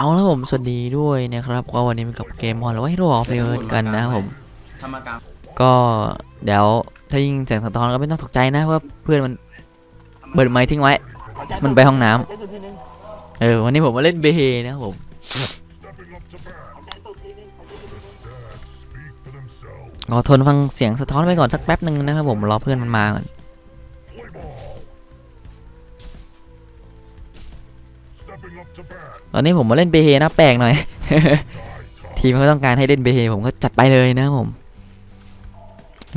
เอาแล้วผมสวัสดีด้วยนะครับก็วันนี้มีกับเกมมอนหรือว่าฮีโร่ออฟเลนกันนะครับผมธรรมกลางก็เดี๋ยวถ้ายิงเสียงสะท้อนก็ไม่ต้องตกใจนะว่าเพื่อนมันเปิดไมค์ทิ้งไว้ มันไปห้องน้ำเออวันนี้ผมมาเล่นเบเฮนะครับผมรอทนฟังเสียงสะท้อนไปก่อนสักแป๊บหนึ่งนะครับผมรอเพื่อนมันมาก่อน อนนี้ผมมาเล่นเบเฮนะแปลกหน่อย ทีมเขาต้องการให้เล่นเบเฮผมก็จัดไปเลยนะผม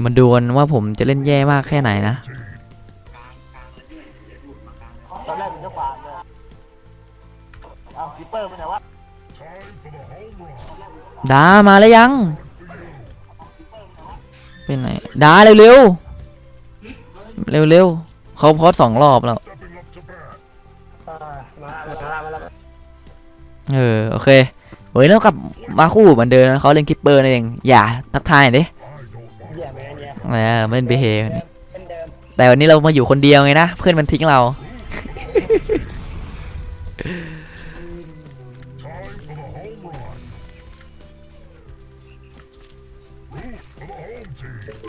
มาดูกันว่าผมจะเล่นแย่มากแค่ไหนนะตอนแรกมันจะฟาร์มเลยเอาคิปเปอร์มันไหนวะดามาแล้วยัง เป็นไหนดาเร็วเร็วเร็วเร็วๆเขาพอดสองรอบแล้ว เออโอเคเฮ้ยแล้วกลับมาคู่เหมือนเดิมนะเขาเล่นคิปเปอร์นั่นเองอย่าทักทายหน่อยดิแย่ไหมแย่เออไม่เล่นเบเฮวันนี้เป็นเดิมแต่วันนี้เรามาอยู่คนเดียวไงนะเพื่อนมันทิ้งเรา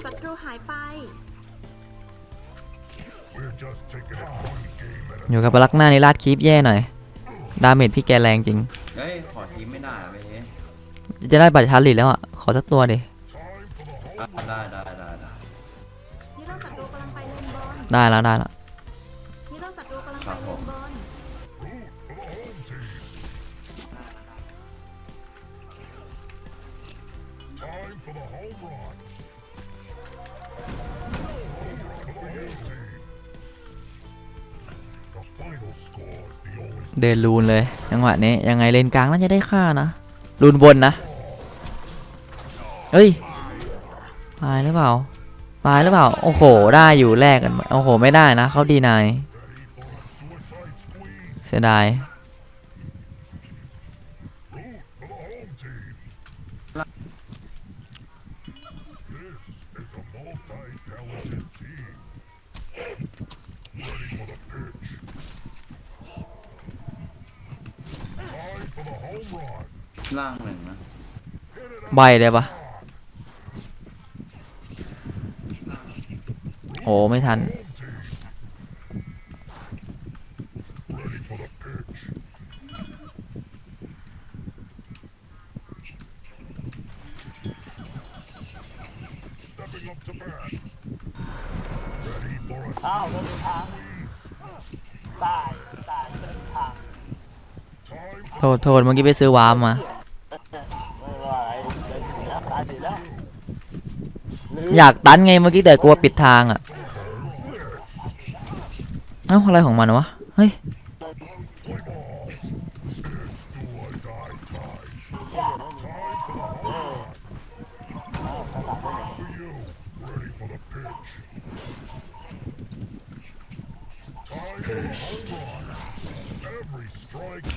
ศัตรูหายไป อยู่กับปลักหน้านี่ลาดคลิปแย่หน่อย ดาเมจพี่แกแรงจริง เฮ้ยขอทีมไม่ได้เหรอไปเฮ้ยจะได้บัตรชาร์ลิตแล้วอะ ขอสักตัวดิ อะได้ได้ได้ได้ฮีโร่ศัตรูกำลังไปเลนบอลได้แล้วได้แล้ว เดินลูนเลยจังหวะนี้ยังไงเลนกลางน่าจะได้ค่านะลูนบนนะเฮ้ยตายหรือเปล่าตายหรือเปล่าโอ้โหได้อยู่แลกกันโอ้โหไม่ได้นะเขาดีนายเสียดาย ล่างหนึ่งนะใบเลยปะโอ้ไม่ทัน อ้าวเดินทางตายตายเดินทาง โท ษโทษเมื่อกี้ไปซื้อวาร์มมาอยสิแล้วอยากตันไงเมื่อกี้แต่กลัวปิดทางอะ เอ้าอะไรของมันวะ เฮ้ย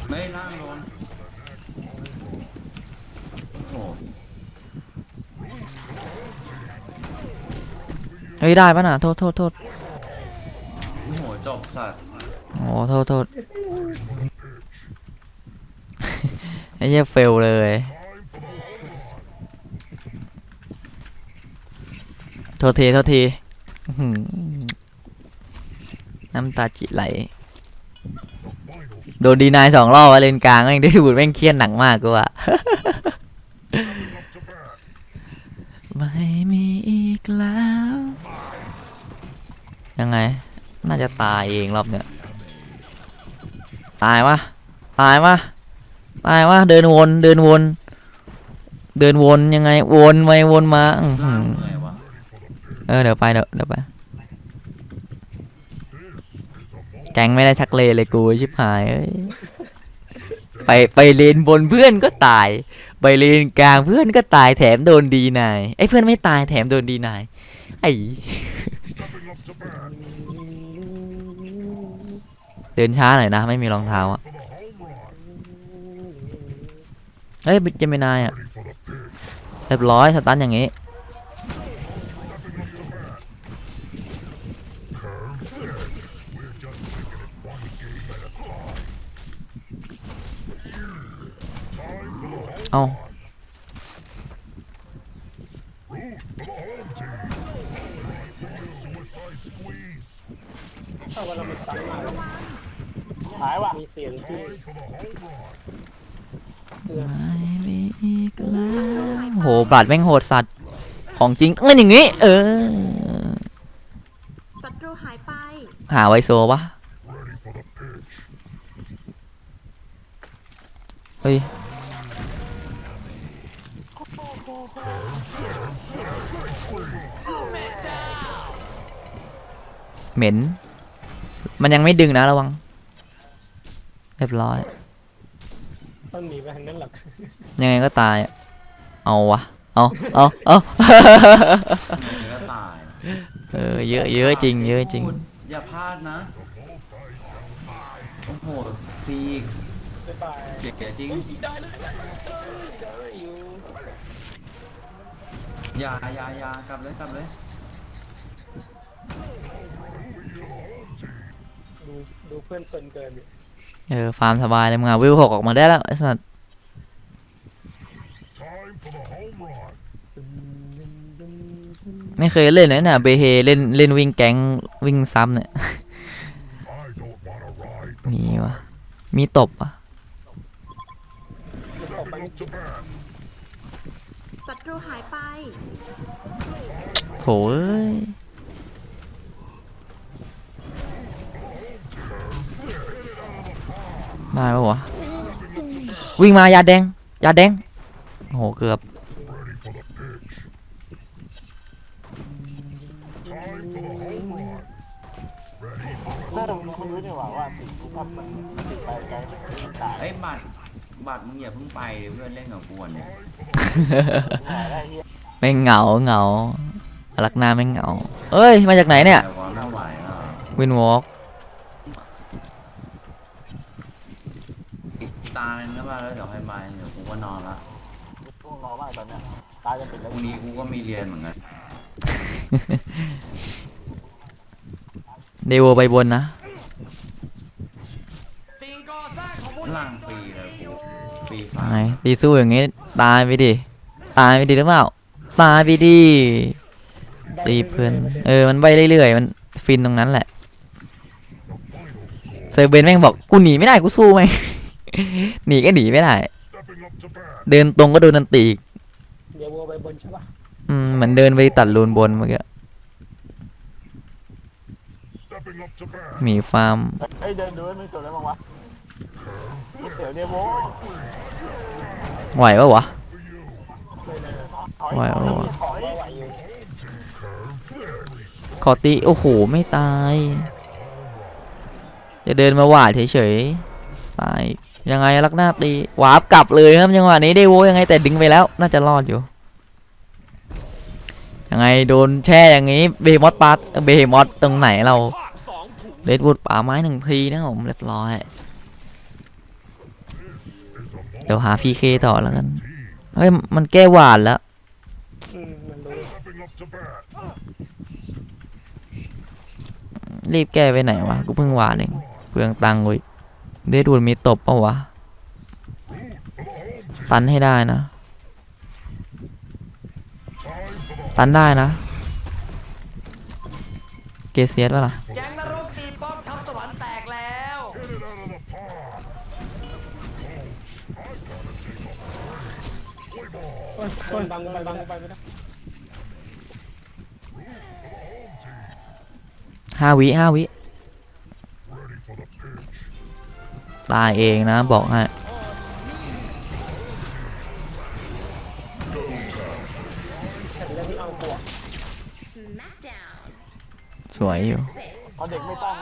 ไม่ล่างโดนโอ้โห เฮ้ยได้ปะน่ะโทษโทษโทษโอ้โหจบสัตว์โอ้โทษโทษไอ้เหี้ยเฟลเลยโทษทีโทษทีอื้อหือน้ำตาจิไหลโดนดีนายสองรอบอะเลนกลางแม่งได้ดูดแม่งเครียดหนักมากกูอะไม่มีอีกแล้ว ยังไง น่าจะตายเองรอบเนี้ยตายวะตายวะตายวะเดินวนเดินวน เดินวนยังไง วนไปวนมาอื้อหืล่างอเหนื่อยวะเออเดี๋ยวไปเดี๋ยวเดี๋ยวไปแกงไม่ได้ชักเลเลยกูชิบหายเอ้ยไปไปเลนบนเพื่อนก็ตาย ไปเลนกลางเพื่อนก็ตายแถมโดนดีนายไอ้ยเพื่อนไม่ตายแถมโดนดีนายไอ้ เดินช้าหน่อยนะ ไม่มีรองเท้าอะเอ้ยเจมินายอะเรียบร้อยสตันอย่างงี้ เอ้า โหบาดแม่งโหดสัตว์ ของจริงต้องเป็นอย่างงี้ เออศัตรูหายไป หาไวโซวะ เฮ้ย เหม็น มันยังไม่ดึงนะระวัง เรียบร้อย ต้องหนีไปทางนั้นหรอกยังไงก็ตายอะเอาวะ เอาเอาเอา ยังไงก็ตายเออเยอะเยอะจริง เยอะจริงอย่าพลาดนะ โอ้โหซีกบ๊ายบายเจ๋งจริง ได้เลยได้เลยอยู่อย่าอย่าอย่ากลับเลยกลับเลยดูดูเพื่อนเพลินเกินอยู่ เออ ฟาร์มสบายเลยมึงอะวิวหกออกมาได้แล้วไอ้สัสไม่เคยเล่นเลยน่ะเบเฮเล่นเล่นวิ่งแก๊งวิ่งซ้ำเนี่ย มีวะมีตบอะมันออกไปไม่จิตศัตรูหายไปโถเอ้ย ได้ปะวะวิ่งมายาแดงยาแดงโอ้โหเกือบน่าจะคุณรู้เนี่ยว่าว่าสิ่งที่ทำมันติดไปไกลมันตายเอ้ยบัตรบัตรมึงอย่าเพิ่งไปดิเพื่อนเล่นกับกวนเนี่ยหายได้เฮียไม่งเหงาเหงาลักหน้าไม่งเหงาเอ้ยมาจากไหนเนี่ยแต่ว่าไม่ไหวแล้ววินวอล์กอีกตาหนึงแล้วมาแล้วเดี๋ยวให้มาเดี๋ยวกูก็นอนละ ช่วงรอมากตอนเนี้ยตายจะติด พ แล้ว รุ่งนี้ กูก็มีเรียนเหมือนกันเดโวไปบนนะ ล่างฟรีเลยกูฟรีฟ้าไงตีสู้อย่างงี้ ตายไปดิ ตายไปดิหรือเปล่า ตายไปดิ ตีเพื่อน เออ มันไปเรื่อยๆ มันฟินตรงนั้นแหละ เซอร์เบนแม่งบอก กูหนีไม่ได้ กูสู้ไหมงหนีก็หนีไม่ได้ เดินตรงก็โดนนันตีอีก เดี๋ยววัวไปบนใช่ปะ อืมเหมือนเดินไปตัดรูนบนเมื่อกี้หมีฟาร์มเฮ้ยเดินดูให้มันจบแล้วมั้งวะเดี๋ยวเดี๋ยวโว้ไหวปะวะถอยไหวเอาวะถอยไหวอยู่ขอตีโอ้โห ไม่ตาย จะเดินมาหวาดเฉยๆตายยังไงลักหน้าตีวาร์ปกลับเลยครับจังหวะนี้ได้โวยังไงแต่ดึงไปแล้ว น่าจะรอดอยู่ ยังไงโดนแช่อย่างงี้เบมอสปัดเบมอสตรงไหนเราเลดวูดป่าไม้หนึ่งทีนะผมเรียบร้อย เดี๋ยวหาพีเคต่อแล้วกัน เฮ้ย มันแก้หวาดแล้วรีบแก้ไปไหนวะ กูเพิ่งหวาดเองเปลืองตังค์กูอีกเดดวูดมีตบปะวะ ตันให้ได้นะ ตันได้นะ เกเซียสปะล่ะแก๊งนรกตีป้อมทัพสวรรค์แตกแล้วคนบังไปบังไปไม่ได้ห้าวิห้าวิ ตายเองนะ บอกให้ วยอยู่เพราะเด็กไม่ตั้ง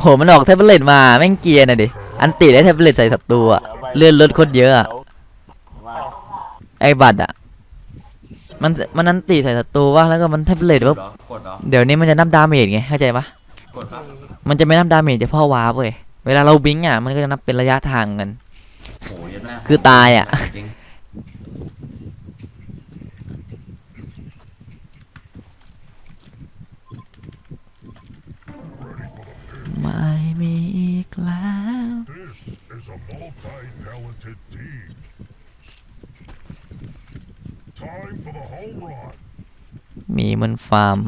โหมันออกแท็บเล็ตมาแม่งเกรียร์น่ะดิอันติได้แท็บเล็ตใส่ศัตรูอะเลื่อนลดโคตรเยอะอะมาไอ้บัตรอะมันมันอันติใส่ศัตรูวะแล้วก็มันแท็บเล็ตกว่าดเหรอกดเหรอเดี๋ยวนี้มันจะนับดาเมจไงเข้าใจปะกดปะมันจะไม่นับดาเมจเฉพาะวาร์ปเว้ยเวลาเราบิงก์อะมันก็จะนับเป็นระยะทางกันโหยัดแม่คือตายอะ จริง ไม่มีอีกแล้ว multi-talented team. Time for the home run. หมีมันฟาร์ม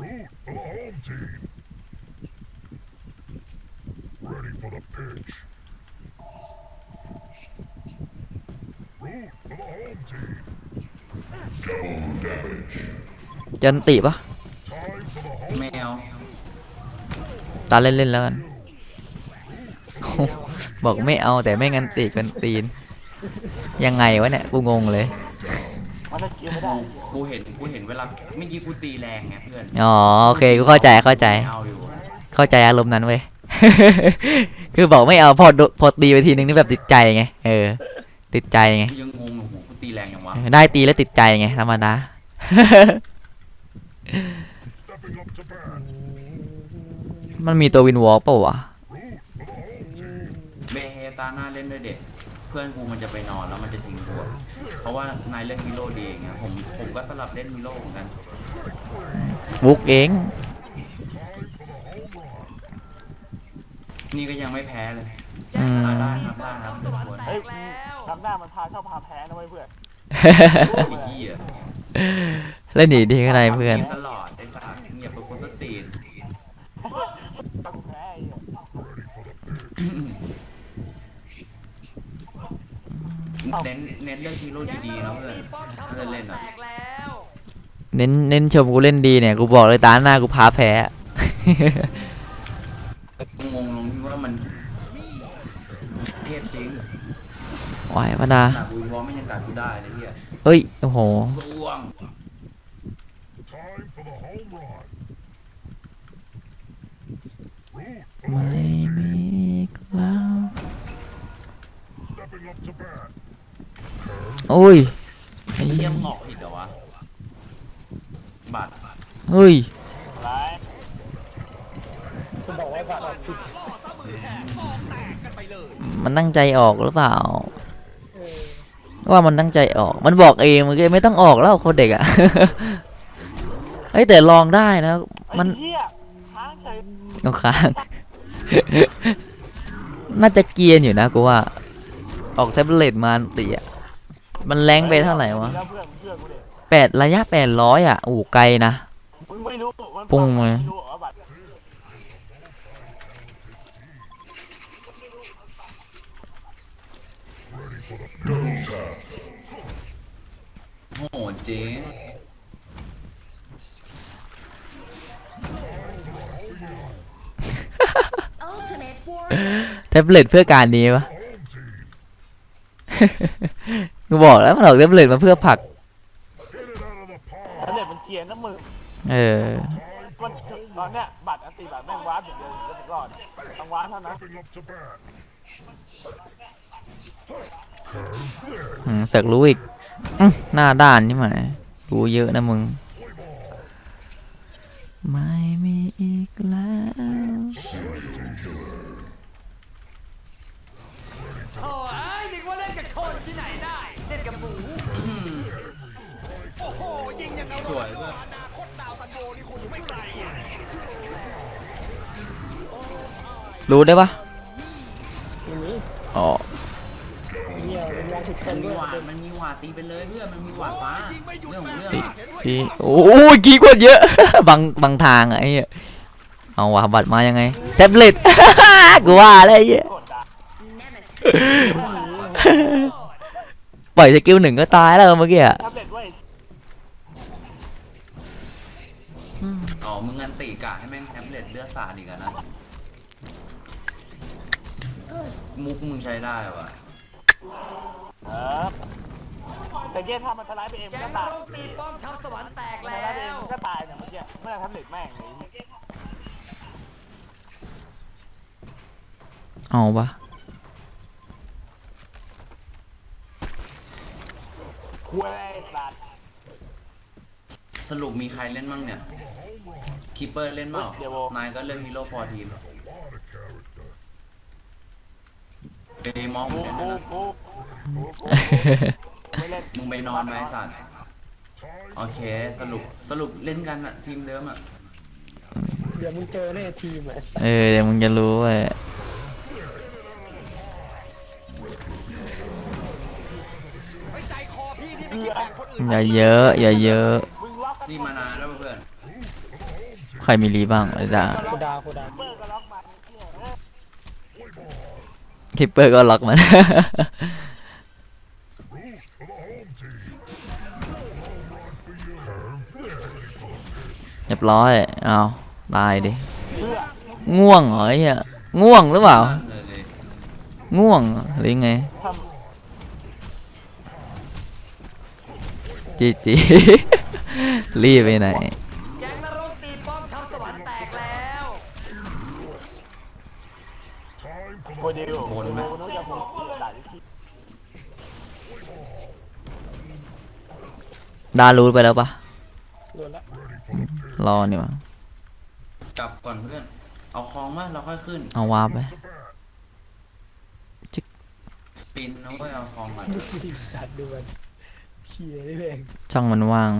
Root for the home team. Ready for the pitch. Root for the home team. Double damage. จันติปะ Time for the home แมวตาเล่นๆแล้วกัน บอกไม่เอาแต่ไม่งันติกันตีน ยังไงวะเนี่ยกูงงเลย มันจะเกี่ยวไม่ได้กูเห็นกูเห็นเวลาเมื่อกี้กูตีแรงไงเพื่อนอ๋อโอเคกูเข้าใจเข้าใจไม่เอาอยู่เข้าใจอารมณ์นั้นเว้ย คือบอกไม่เอาพอโดพอตีไปทีนึงนี่แบบติดใจไงเออ ติดใจไงกูยังงงอยู่กูตีแรงยังวะเออได้ตีแล้วติดใจไงธรรมดา stepping up to bat. มันมีตัววินวอล์กเปล่าวะเบเฮ ตาหน้าเล่นด้วยเด็ก เพื่อนกูมันจะไปนอนแล้วมันจะทิ้งกูอะเพราะว่านายเล่นมิโลดีไงผมผมก็สลับเล่นมิโลเหมือนกันฟุกเองนี่ก็ยังไม่แพ้เลยอืม อ่าได้ครับได้ครับทุกคนเฮ้ยทำหน้ามันพาชอบพาแพ้นะเว้ยเพื่อนไอ้เหี้ยเล่นดีดีข้างในเพื่อนกมตลอดไอ้สัสเงียบกับคนสตีนต้องแพ้ไอ้เหี้ย เน้นเน้นเรื่องฮีโร่ดีๆนะเพื่อนป้อมถ้าทัพสจะวรเล่รนค์แตอะกแล้วเน้นเน้นชมกูเล่นดีเนี่ย กูบอกเลยตาหน้ากูพาแพ้ งงลงที่ว่ามันเทพจริงไหวปะดาด่ากูวอไม่ยังด่ากูได้เลยเฮียเฮ้ย โอ้โหร่วง Time for the home run. Root for the ไม่ home มี team. แล้ว โอ้ยไอ้ไอ้เหี้เหี้ยยหงอกผิดเหรอวะบัตรเฮ้ยไรคุณบอกว่าบัตรออกผิดมันตั้งใจออกหรือเปล่า ว่ามันตั้งใจออก มันบอกเองมันก็ไม่ต้องออกแล้วคนเด็กอะเฮ้ยแต่ลองได้นะ มันไอ้เหี้ยค้างเฉยก็ค้าง น่าจะเกรียนอยู่นะกูว่า ออกแท็บเล็ตมาตีอะ มันแรงไปเท่าไหร่วะแล้วเพื่อนเพื่อนกูเด็กแปดระยะแปดร้อยอะโอ้โหไกลนะ มึงไม่รู้มันปุ้งเลย ไม่รู้เหรอบัตรโหดจริง Ultimate War แท็บเล็ตเพื่อการนี้ปะ กูบอกแล้วมันออกแท็บเล็ตมาเพื่อผลัก Hit it out of the park. แล้วเด็กมันเกรียนนะมึงเออ มันตอนเนี้ยบัตรอันตีบัตรแม่งวาร์ปอย่างเดียวแล้วถึงรอดต้องวาร์ปเท่านั้น Stepping up to bat. อืมเสอกรู้อีกอื้อหน้าด้านนี่หมายรู้เยอะนะมึง รู้ได้ปะอ๋อมันมีหวาดมันมีหวาดตีไปเลยเพื่อนมันมีหวาดฟ้าเรื่องของเรื่องอะพี่โอ้ยกี่คนเยอะ บางบางทางอะไอ้เหี้ยเอาว่ะบัตรมายังไงแท็บเล็ต กูว่าอะไรไอ้เหี้ยกดอะ Nemesis ปล่อยสกิลหนึ่งก็ตายแล้วเมื่อกี้อะแท็บเล็ตเว้ยอ๋อมึงงันตีกะให้แม่งแท็บเล็ตเลือดสาดอีกอะนะ มุกมึงใช้ได้วะเออแต่เย้ถ้ามันทลายไปเองแกมันงก็นตายรกตีป้อมทัพสวรรค์แตกมันทแล้ลายไปเองว มันก็ตายเนี่ยเมื่อกี้ไม่ได้แท็บเล็ตแม่งเลยเอาปะคุยอะไรสัตว์สรุปมีใครเล่นบ้างเนี่ย คีเปอร์เล่นเปล่านายก็เล่นฮีโร่ฟอร์ทีมเอ้ยมอ เดมองกูกูกูไม่เล่นมึงไปนอนไหมสัตว์โอเค สรุปสรุปเล่นกันอะทีมเดิมอะเดี๋ยวมึงเจอแน่ทีมอะเออเดี๋ยวมึงจะรู้เว้ยอย่าเยอะ อย่าเยอะนี่มานานแล้วเพื่อนใครมีรีบ้างไอ้ด่า โคดาโคดา คิปเปอร์ก็ล็อกมัน เรียบร้อย เอาตายดิ ง่วงเหรอเหี้ยง่วงหรือเปล่า ง่วงหรือไง จีจีรีบไปไหน โคเดียวโคเดียวนู้นจะมึงด่าที่ดารูดไปแล้วปะโดนแล้วรอนี่วะกลับก่อนเพื่อน เอาคลองมาเราค่อยขึ้น เอาวาร์ปไปปินน้องก็เอาคลองมาที่สัตว์ดูมันเขี่ยได้แรงช่องมันว่าง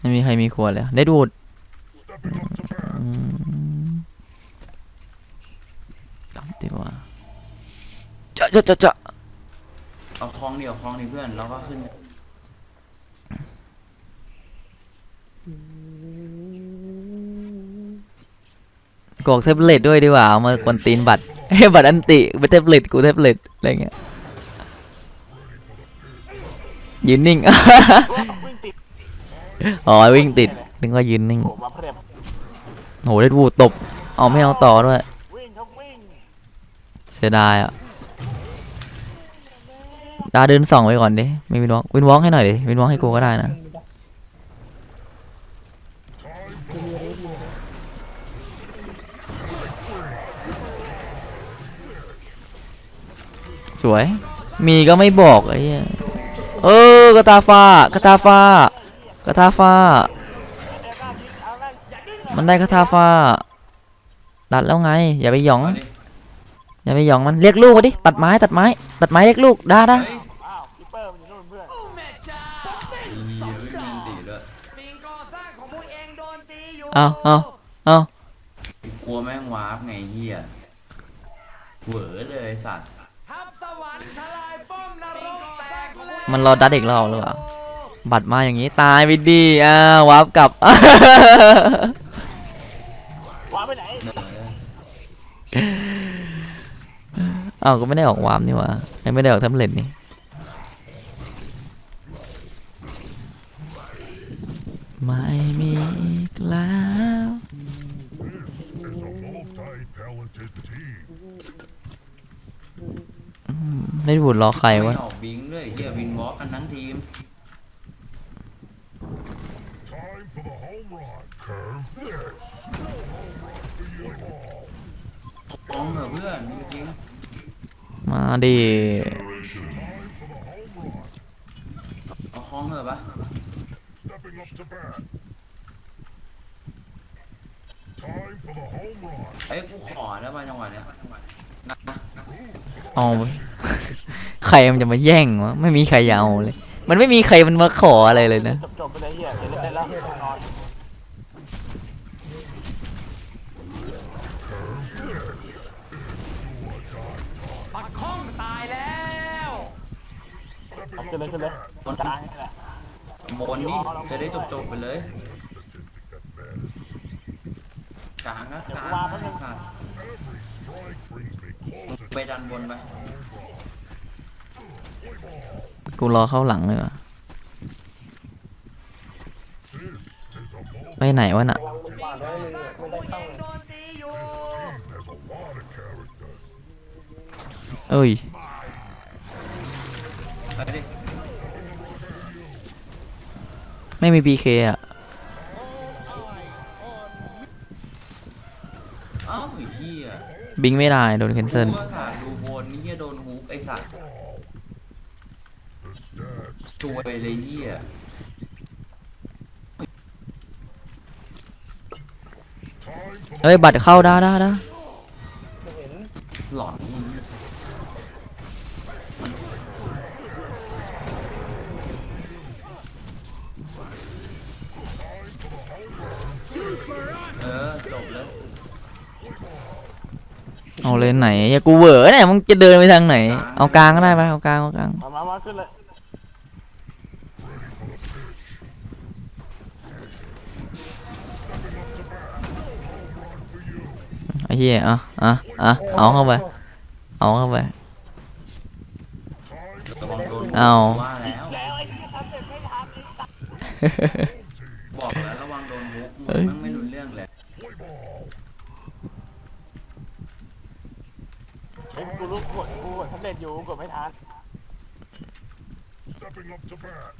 ไม่มีใครมีขวดเลยได้ดูด อืมกลับดีกว่าจะจะจะจะเอาคลองเดียวคลองนี้เพื่อนเราก็ขึ้นกรอกเทปเล็ตด้วยดีกว่าเอามากวนตีนบัตรเฮ้ยบัตรอันติเป็นเทปเล็ตกูเทปเล็ตอะไรเงี้ยยืนนิ่งวิ่งติดอ๋อวิ่งติดนึกว่ายืนนิ่งโผล่มาเพียบโหได้วูดตบเอาไม่เอาต่อด้วยวิ่งครับวิ่งเสียดายอะดาเดินส่องไว้ก่อนดิไม่วินวอล์กวินวอล์กให้หน่อยดิวินวอล์กให้กูก็ได้นะสวย มีก็ไม่บอกไอ้เออกระตาฟ้ากระตาฟ้ากระตาฟ้า มันได้กระตาฟ้าดัดแล้วไง อย่าไปหยอง อย่าไปหยองมันเรียกลูกมาดิตัดไม้ตัดไม้ตัดไม้เรียกลูกได้ได้เอ้าวคิปเปอร์มันอยู่นู่นเพื่อนโอ้แม่จ้าเอ้ากเอาเอากลัวแม่งวาร์ปไงเฮียเหวอเลยสัตว์ทัพสวรรค์ทลารมันรอดัดอีกรอบหรือเปล่าบัตรมาอย่างนี้ตายไปดีอ่าวาร์ปกลับวางไปไหน อออ้าวก็ไม่ได้ออกวาร์ปนี่หว่าไม่ได้ออกแท็บเล็ตนี่ไม่มีอีกแล้ว Multi-talented team. อืมได้บูดรอใครไม่วะออกบิงด้วยเฮียวินวอล์กกันทั้งทีม Time for the home run. Curve this. คลองเหรอเพื่อนจริง มาดิๆเอาคลองเหรอปะ Stepping up to bat. Time for the home run. ไอ้ยกูขอได้ป่ะจังหวะเนี้ยนะนะนะเอาไปใครมันจะมาแย่งวะไม่มีใครอยากเอาเลย มันไม่มีใครมันมาขออะไรเลยนะ บนนี่จะได้จบๆไปเลยกลางก็กลางไอ้สัตว์ Strike brings me closer ไปดันบนไปกูรอเข้าหลังเลยวะไปไหนวะน่ะสิ่งก่อสร้างของพวกเองโดนตีอยู่ There's a lot of characters. เอ้ย ไปดิ ไม่มี PK อะเอ้าไอ้เหี้ยบิงไม่ได้โดนแคนเซิลกูก็สาดูบนนี่เหี้ยโดนฮุกไอ้สัตว์ The stats ช่วยเลยเหี้ยเอ้ยบัตรเข้าได้ได้ได้ห เอาเลยไหนอย่ากูเหวอเนี่ยมึงจะเดินไปทางไหน เอากลางก็ได้ไปเอากลางเอากลางมามามาขึ้นเลยไอ้เหี้ยอะอะอะเอาเข้าไปเอาเข้าไประวังโดนเอาว่าแล้วแล้วไอ้ที่ทำเสร็จไม่ทันบอกแล้วระวังโดนมุกมึเอ้ยงไม่รู้เรื่องเลย ไอ้กูรู้กด กูกดสำเร็จอยู่กดไม่ทัน Stepping up to bat.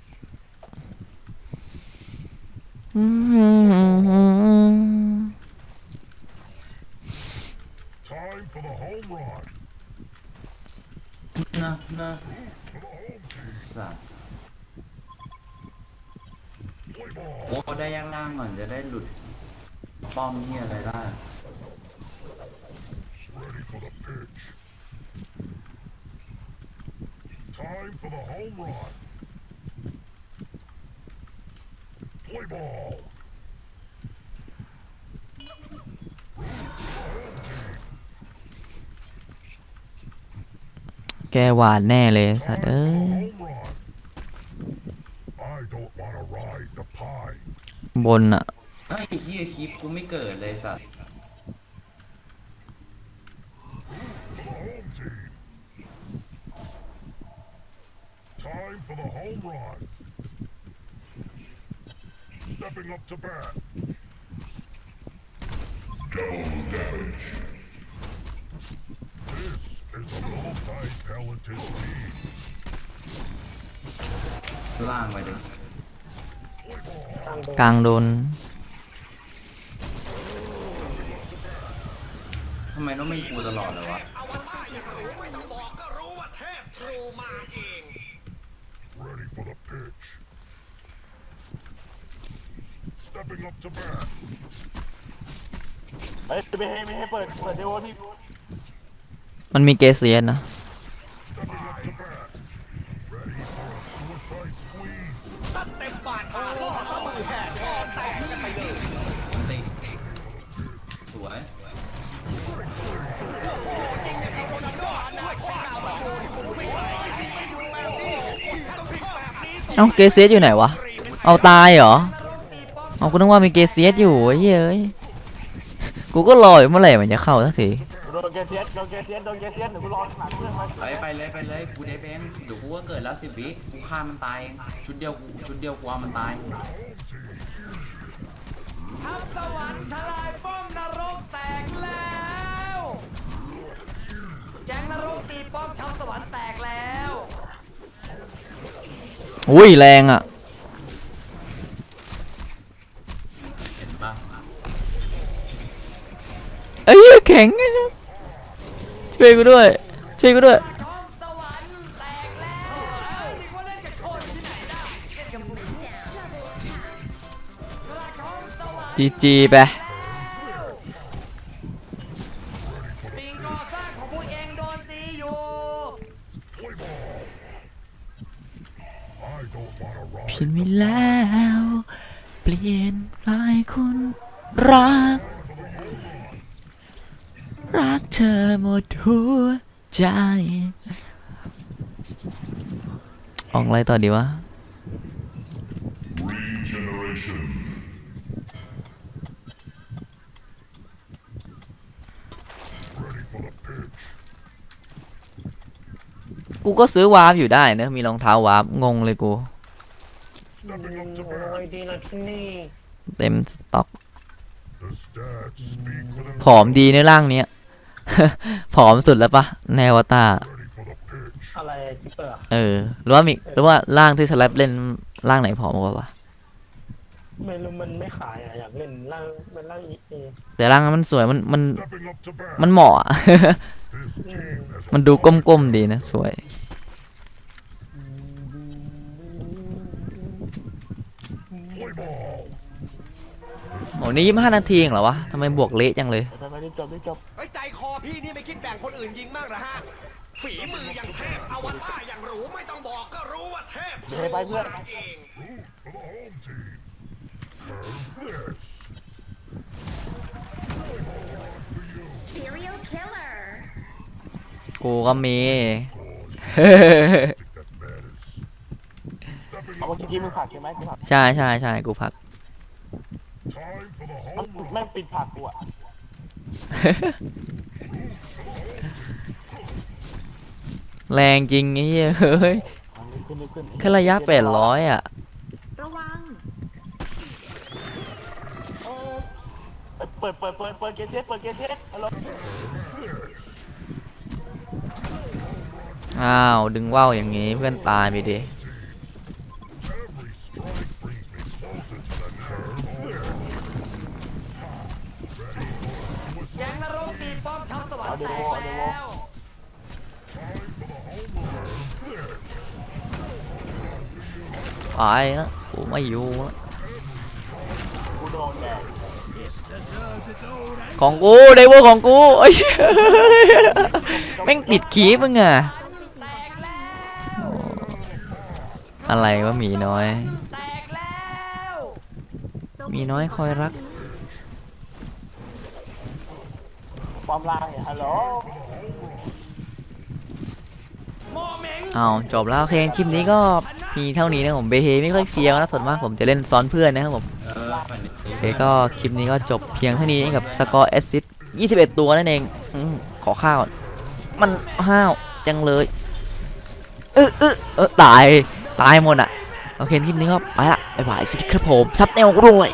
อืม Time for the home run. นะนะสัตว์โอ้ได้ย่างล่างก่อนจะได้หลุด ป้อมนี่อะไรได้ Ready for the pitch. Time for the home run. Play ball. แกหวานแน่เลยสัตว์เอ้ย Home run. I don't want to ride the pine. บนอะไอ้เฮียคลิปกูไม่เกิดเลยสัตว์ Home team. Time for the home run. Stepping up to bat. Double damage. This is a multi-talented team. ล่างไปเลยกลางโดนทำไมต้องเป็นกูตลอดเลยวะ Ready for the pitch. Stepping up to bat. เฮ้ยไม่ให้ไม่ให้เปิดเปิดเดโวที่มันมีเกเซียนนะ Stepping up to bat. Ready for a suicide squeeze. เต็มบาทขาล่อสมือแหกคอแตกกันไปเลยมันติสวยเอ้าเกเซียสอยู่ไหนวะ เอาตายเหรอ เอากูนึกว่ามีเกเซียสอยู่เหี้ยกูก็รออยู่เมื่อไหร่มันจะเข้าสักทีโดนเกเซียสโดนเกเซียสโดนเกเซียสเดี๋ยวกูรอหลังเพื่อนมาไปไปเลยไปเลยกูได้เป็นเดี๋ยวกูก็เกิดแล้วสิบวิกูฆ่ามันตายเองชุดเดียวกูชุดเดียวกูเอามันตายทัพสวรรค์ทลายป้อมนรกแตกแล้วแก๊งนรกตีป้อมทัพสวรรค์แตกแล้ว อุ้ยแรงอะ เห็นปะ เอ้ยแข็ง ช่วยกูด้วย ช่วยกูด้วยจีจีไปวรรค์แตกแล้วเอ้ยนึกว่าเล่นกับโคนที่ไหนได้เล่นกับหมูกระท้องสวรรค์ จีจีไป สิ่งก่อสร้างของพวกเองโดนตีอยู่ I don't want to ride. ผิดไม่แล้ว เปลี่ยนรายคุณรัก รักเธอหมดหัวใจ ออกอะไรต่อดีวะ Regeneration. Ready for the pitch. กูก็ซื้อวาร์ปอยู่ได้นะมีรองเท้าวาร์ปงงเลยกู Stepping up to โอ้ bat. ยดีละที่นี่เต็มสต็อก The stats speak for ผอมดีในร่างเนี้ย ผอมสุดแล้วปะในอวตาร Ready for the pitch. อะไรคิปเปอร์เออ หรือว่ามีหรือว่าร่างที่สแลปเล่นร่างไหนผอมกว่าวะไม่รู้มันไม่ขายอะอยากเล่นล่างเป็นล่างอีเอแต่ร่างนั้นมันสวยมันมัน Stepping up to bat. มันเหมาะอะ This team has มันดูก้มๆดีนะสวย play ball. โอ้นี่ยี่ห้านาทีเองเหรอวะทำไมบวกเละจังเลยไปไปรีบจบรีบจบไว้ใจคอพี่นี่ไม่คิดแบ่งคนอื่นยิงมากนะฮะ ฝีมืออย่างเทพอวตารอย่างหรูไม่ต้องบอกก็รู้ว่าเทพเดี๋ยวไปเพื่อนเอง For the home team. Have this. Serial killer กูก็มี That matters. Stepping เอา up ชิ to กี้มึงผักใช่ไหมกูผักใช่ใช่ใช่กูพัก Time for the มัน whole แม่งปิดผักกูอะ แรงจริงไอ้เหี้ยเฮ้ยขึ้นขึ้นแค่ระยะแปดร้อยอะ ระวังเปิดเปิดเปิดเปิดเกมเทสเปิดเกมเทสฮัลโหลอ้าว ดึงว่าวอย่างงี้เพื่อนตายไปดิแกงนรกตีป้อมทัพสวรรค์แตกแล้ว ไปนะกูไม่อยู่ละกูโดนแดงของกูไดเวอร์ของกูเอ้ยแม่งติดขีมึงอะอะไรวะหมีน้อยมีน้อยคอยรักความล่างเนี่ยฮัลโหลเอาจบแล้วโอเคคลิปนี้ก็ มีเท่านี้นะผมเบเฮไม่ค่อยเพี้ยวนะส่วนมากผมจะเล่นซ้อนเพื่อนนะครับผมเออฝันดีโอเคก็คลิปนี้ก็จบเพียงเท่านี้กับสกอร์แอสซิส21 ตัวนั่นเองอขอข้าวมันห้าวจังเลยเออเออเออตายตายหมดอะ โอเคคลิปนี้ก็ไปละบ๊ายบายสวัสดีครับผมซับแนวกูด้วย